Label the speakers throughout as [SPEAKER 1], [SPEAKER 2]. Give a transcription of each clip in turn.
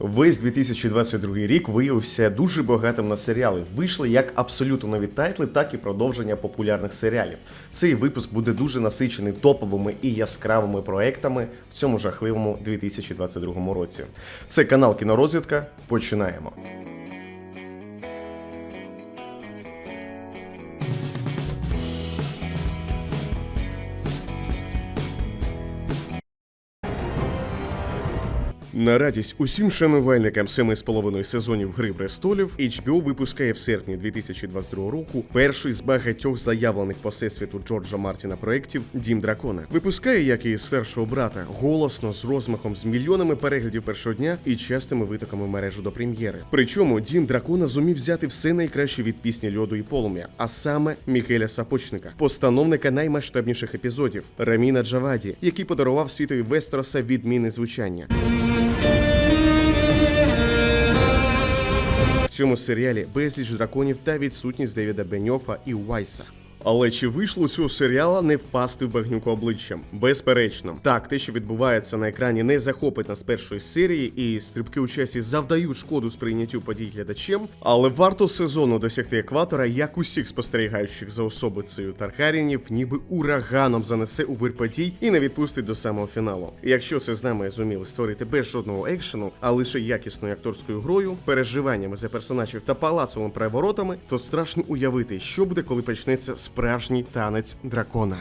[SPEAKER 1] Весь 2022 рік виявився дуже багатим на серіали. Вийшли як абсолютно нові тайтли, так і продовження популярних серіалів. Цей випуск буде дуже насичений топовими і яскравими проектами в цьому жахливому 2022 році. Це канал Кінорозвідка. Починаємо. На радість усім шанувальникам семи з половиною сезонів Гри престолів HBO випускає в серпні 2022 року перший з багатьох заявлених по всесвіту Джорджа Мартіна проєктів Дім Дракона. Випускає, як і старшого брата, голосно з розмахом з мільйонами переглядів першого дня і частими витоками мережу до прем'єри. Причому Дім Дракона зумів взяти все найкраще від пісні льоду і полум'я, а саме Мігеля Сапочника, постановника наймасштабніших епізодів Раміна Джаваді, який подарував світові Вестероса відмінне звучання. Цьому серіалі безліч драконів та відсутність Девіда Беньофа і Уайса. Але чи вийшло цього серіала не впасти в багнюку обличчям? Безперечно, так те, що відбувається на екрані, не захопить нас першої серії, і стрибки у часі завдають шкоду сприйняттю подій глядачем. Але варто сезону досягти екватора, як усіх спостерігаючих за особицею Таргарінів, ніби ураганом занесе у вир подій і не відпустить до самого фіналу. Якщо це з нами зуміли створити без жодного екшену, а лише якісною акторською грою, переживаннями за персонажів та палацовими переворотами, то страшно уявити, що буде, коли почнеться справжній танець дракона.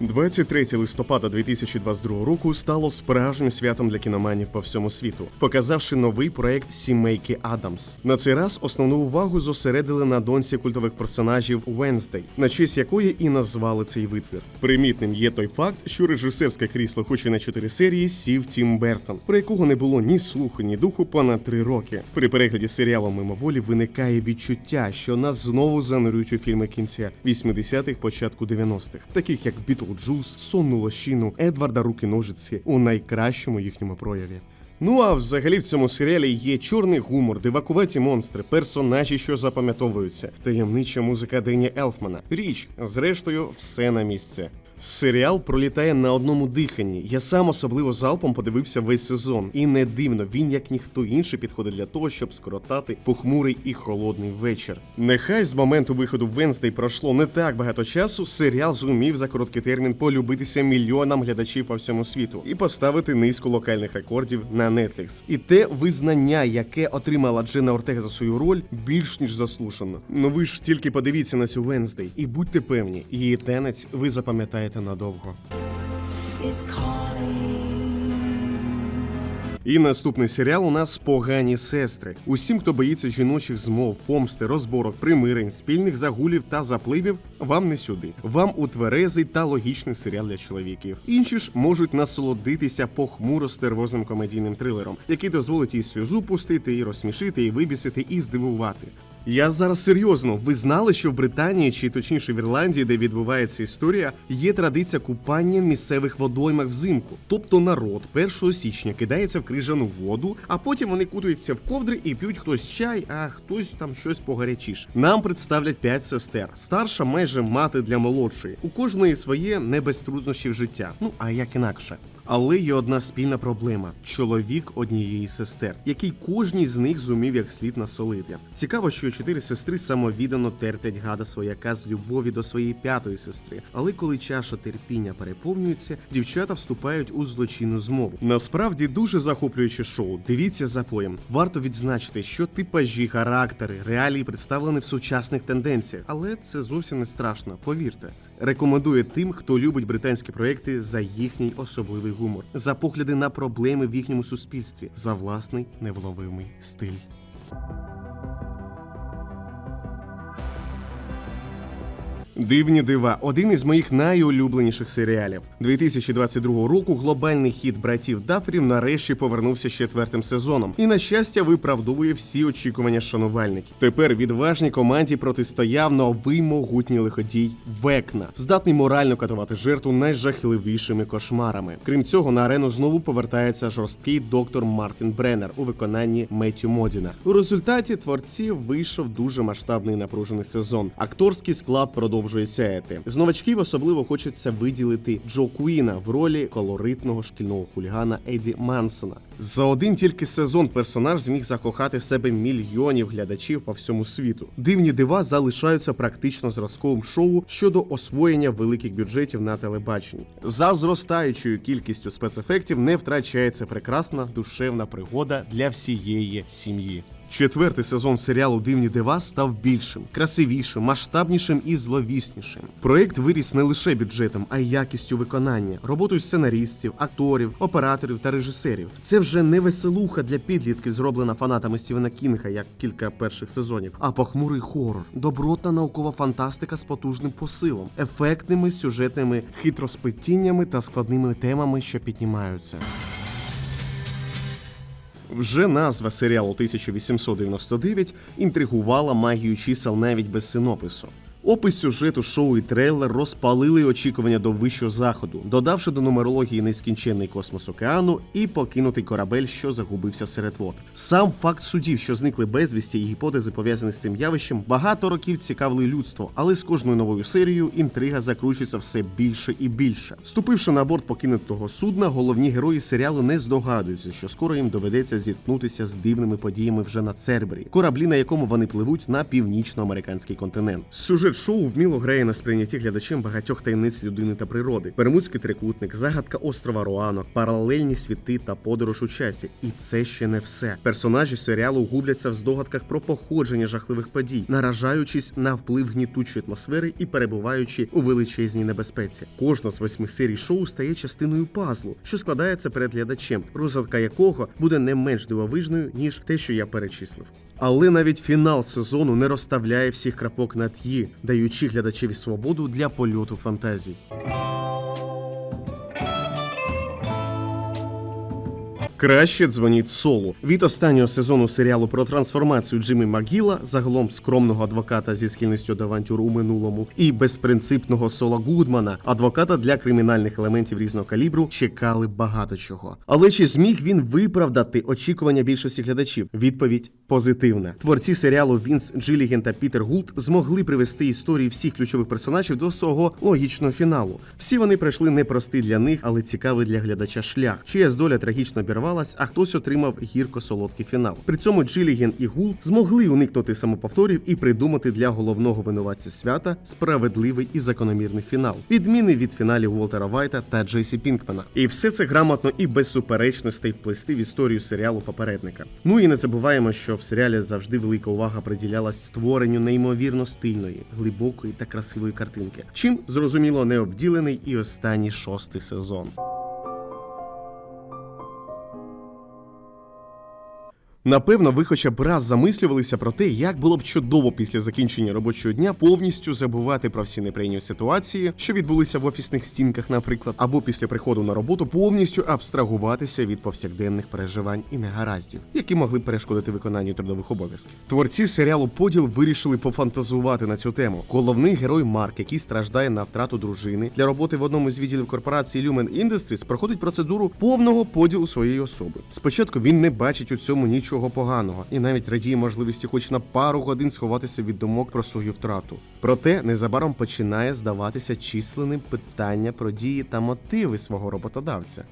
[SPEAKER 1] 23 листопада 2022 року стало справжнім святом для кіноманів по всьому світу, показавши новий проект Сімейки Адамс. На цей раз основну увагу зосередили на доньці культових персонажів Венздей, на честь якої і назвали цей витвір. Примітним є той факт, що режисерське крісло, хоч і на 4 серії, сів Тім Бертон, про якого не було ні слуху, ні духу понад 3 роки. При перегляді серіалу мимоволі виникає відчуття, що нас знову занурюють у фільми кінця 80-х, початку 90-х, таких як Бітлджус, Сонну лощину, Едварда Руки ножиці у найкращому їхньому прояві. Ну а взагалі в цьому серіалі є чорний гумор, дивакуваті монстри, персонажі, що запам'ятовуються, таємнича музика Дені Елфмана. Річ, зрештою, все на місце. Серіал пролітає на одному диханні. Я сам особливо залпом подивився весь сезон, і не дивно, він як ніхто інший підходить для того, щоб скоротати похмурий і холодний вечір. Нехай з моменту виходу Венздей пройшло не так багато часу. Серіал зумів за короткий термін полюбитися мільйонам глядачів по всьому світу і поставити низку локальних рекордів на Netflix. І те визнання, яке отримала Джена Ортега за свою роль, більш ніж заслужено. Ну ви ж тільки подивіться на цю Венздей і будьте певні, її танець ви запам'ятаєте надовго. І наступний серіал у нас погані сестри. Усім, хто боїться жіночих змов, помсти, розборок, примирень, спільних загулів та запливів, вам не сюди. Вам у тверезий та логічний серіал для чоловіків. Інші ж можуть насолодитися похмуро стервозним комедійним трилером, який дозволить і сльозу пустити, і розсмішити, і вибісити, і здивувати. Я зараз серйозно. Ви знали, що в Британії, чи точніше в Ірландії, де відбувається історія, є традиція купання в місцевих водоймах взимку. Тобто народ 1 січня кидається в крижану воду, а потім вони кутаються в ковдри і п'ють хтось чай, а хтось там щось погарячіше. Нам представлять п'ять сестер. Старша майже мати для молодшої. У кожної своє не без труднощів життя. Ну а як інакше. Але є одна спільна проблема: чоловік однієї сестер, який кожній з них зумів як слід насолити. Цікаво, що чотири сестри самовіддано терплять гада свояка з любові до своєї п'ятої сестри. Але коли чаша терпіння переповнюється, дівчата вступають у злочинну змову. Насправді дуже захоплююче шоу. Дивіться за поєм. Варто відзначити, що типажі, характери, реалії представлені в сучасних тенденціях, але це зовсім не страшно. Повірте. Рекомендує тим, хто любить британські проекти за їхній особливий гумор, за погляди на проблеми в їхньому суспільстві, за власний невловимий стиль. Дивні дива один із моїх найулюбленіших серіалів. 2022 року глобальний хіт братів Дафрів нарешті повернувся з четвертим сезоном, і на щастя виправдовує всі очікування шанувальників. Тепер відважній команді протистояв новий могутній лиходій Векна, здатний морально катувати жертву найжахливішими кошмарами. Крім цього, на арену знову повертається жорсткий доктор Мартін Бреннер у виконанні Меттю Модіна. У результаті творців вийшов дуже масштабний напружений сезон. Акторський склад продовжує продовжує сяяти. З новачків особливо хочеться виділити Джо Куіна в ролі колоритного шкільного хулігана Еді Мансона. За один тільки сезон персонаж зміг закохати в себе мільйонів глядачів по всьому світу. Дивні дива залишаються практично зразковим шоу щодо освоєння великих бюджетів на телебаченні. За зростаючою кількістю спецефектів не втрачається прекрасна душевна пригода для всієї сім'ї. Четвертий сезон серіалу Дивні дива став більшим, красивішим, масштабнішим і зловіснішим. Проект виріс не лише бюджетом, а й якістю виконання, роботою сценаристів, акторів, операторів та режисерів. Це вже не веселуха для підлітків, зроблена фанатами Стівена Кінга, як кілька перших сезонів, а похмурий хорор, добротна наукова фантастика з потужним посилом, ефектними сюжетними хитросплетіннями та складними темами, що піднімаються. Вже назва серіалу 1899 інтригувала магію чисел навіть без синопису. Опис сюжету шоу і трейлер розпалили очікування до вищого заходу, додавши до нумерології нескінченний космос океану і покинутий корабель, що загубився серед вод. Сам факт судів, що зникли безвісті, і гіпотези пов'язані з цим явищем, багато років цікавили людство, але з кожною новою серією інтрига закручується все більше і більше. Ступивши на борт покинутого судна, головні герої серіалу не здогадуються, що скоро їм доведеться зіткнутися з дивними подіями вже на Цербері, кораблі, на якому вони пливуть на північноамериканський континент. Сюжет шоу вміло грає на сприйнятті глядачем багатьох таємниць людини та природи: Бермудський трикутник, загадка острова Руанок, паралельні світи та подорож у часі. І це ще не все. Персонажі серіалу губляться в здогадках про походження жахливих подій, наражаючись на вплив гнітучої атмосфери і перебуваючи у величезній небезпеці. Кожна з восьми серій шоу стає частиною пазлу, що складається перед глядачем, розвитка якого буде не менш дивовижною ніж те, що я перечислив. Але навіть фінал сезону не розставляє всіх крапок над «і», даючи глядачеві свободу для польоту фантазій. Краще дзвоніть солу. Від останнього сезону серіалу про трансформацію Джиммі Магіла, загалом скромного адвоката зі схильністю до авантюр у минулому, і безпринципного Сола Гудмана, адвоката для кримінальних елементів різного калібру, чекали багато чого. Але чи зміг він виправдати очікування більшості глядачів? Відповідь позитивна. Творці серіалу Вінс Джиліген та Пітер Гулт змогли привести історії всіх ключових персонажів до свого логічного фіналу. Всі вони пройшли непростий для них, але цікавий для глядача шлях. Чиясь доля трагічно обірвалась, а хтось отримав гірко-солодкий фінал. При цьому Джиліген і Гул змогли уникнути самоповторів і придумати для головного винуватця свята справедливий і закономірний фінал, відміни від фіналів Уолтера Вайта та Джейсі Пінкмана. І все це грамотно і без суперечностей вплести в історію серіалу попередника. Ну і не забуваємо, що в серіалі завжди велика увага приділялась створенню неймовірно стильної, глибокої та красивої картинки. Чим зрозуміло не обділений і останній шостий сезон. Напевно, ви хоча б раз замислювалися про те, як було б чудово після закінчення робочого дня повністю забувати про всі неприємні ситуації, що відбулися в офісних стінках, наприклад, або після приходу на роботу повністю абстрагуватися від повсякденних переживань і негараздів, які могли б перешкодити виконанню трудових обов'язків. Творці серіалу Поділ вирішили пофантазувати на цю тему. Головний герой Марк, який страждає на втрату дружини для роботи в одному з відділів корпорації Lumen Industries, проходить процедуру повного поділу своєї особи. Спочатку він не бачить у цьому нічого поганого і навіть радіє можливості хоч на пару годин сховатися від думок про свою втрату. Проте незабаром починає здаватися численним питання про дії та мотиви свого роботодавця.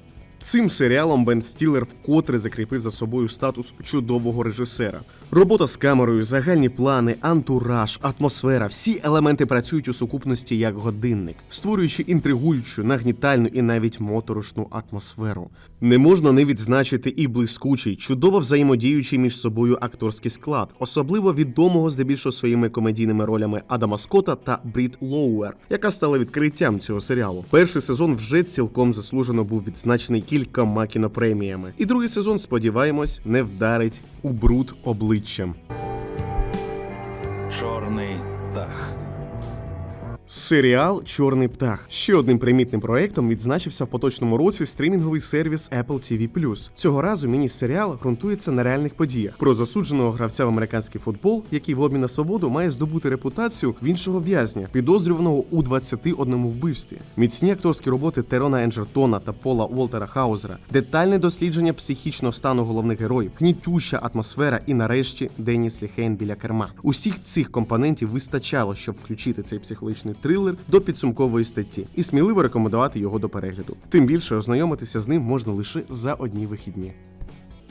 [SPEAKER 1] Цим серіалом Бен Стілер вкотре закріпив за собою статус чудового режисера. Робота з камерою, загальні плани, антураж, атмосфера всі елементи працюють у сукупності як годинник, створюючи інтригуючу, нагнітальну і навіть моторошну атмосферу. Не можна не відзначити і блискучий, чудово взаємодіючий між собою акторський склад, особливо відомого здебільшого своїми комедійними ролями Адама Скотта та Брід Лоуер, яка стала відкриттям цього серіалу. Перший сезон вже цілком заслужено був відзначений кількома кінопреміями. І другий сезон, сподіваємось, не вдарить у бруд обличчям. Серіал Чорний птах ще одним примітним проектом відзначився в поточному році стрімінговий сервіс Apple TV+. Цього разу міні-серіал ґрунтується на реальних подіях про засудженого гравця в американський футбол, який в обмін на свободу має здобути репутацію в іншого в'язня, підозрюваного у 21 вбивстві. Міцні акторські роботи Терона Енджертона та Пола Уолтера Хаузера, детальне дослідження психічного стану головних героїв, гнітюща атмосфера і нарешті Деніс Ліхейн біля керма. Усіх цих компонентів вистачало, щоб включити цей психологічний трилер до підсумкової статті і сміливо рекомендувати його до перегляду. Тим більше ознайомитися з ним можна лише за одні вихідні.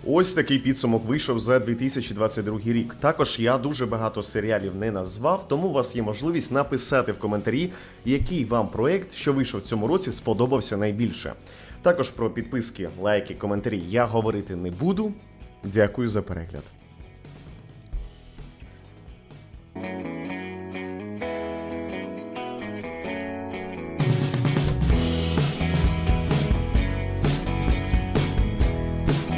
[SPEAKER 1] Ось такий підсумок вийшов за 2022 рік. Також я дуже багато серіалів не назвав, тому у вас є можливість написати в коментарі, який вам проект, що вийшов в цьому році, сподобався найбільше. Також про підписки, лайки, коментарі я говорити не буду. Дякую за перегляд.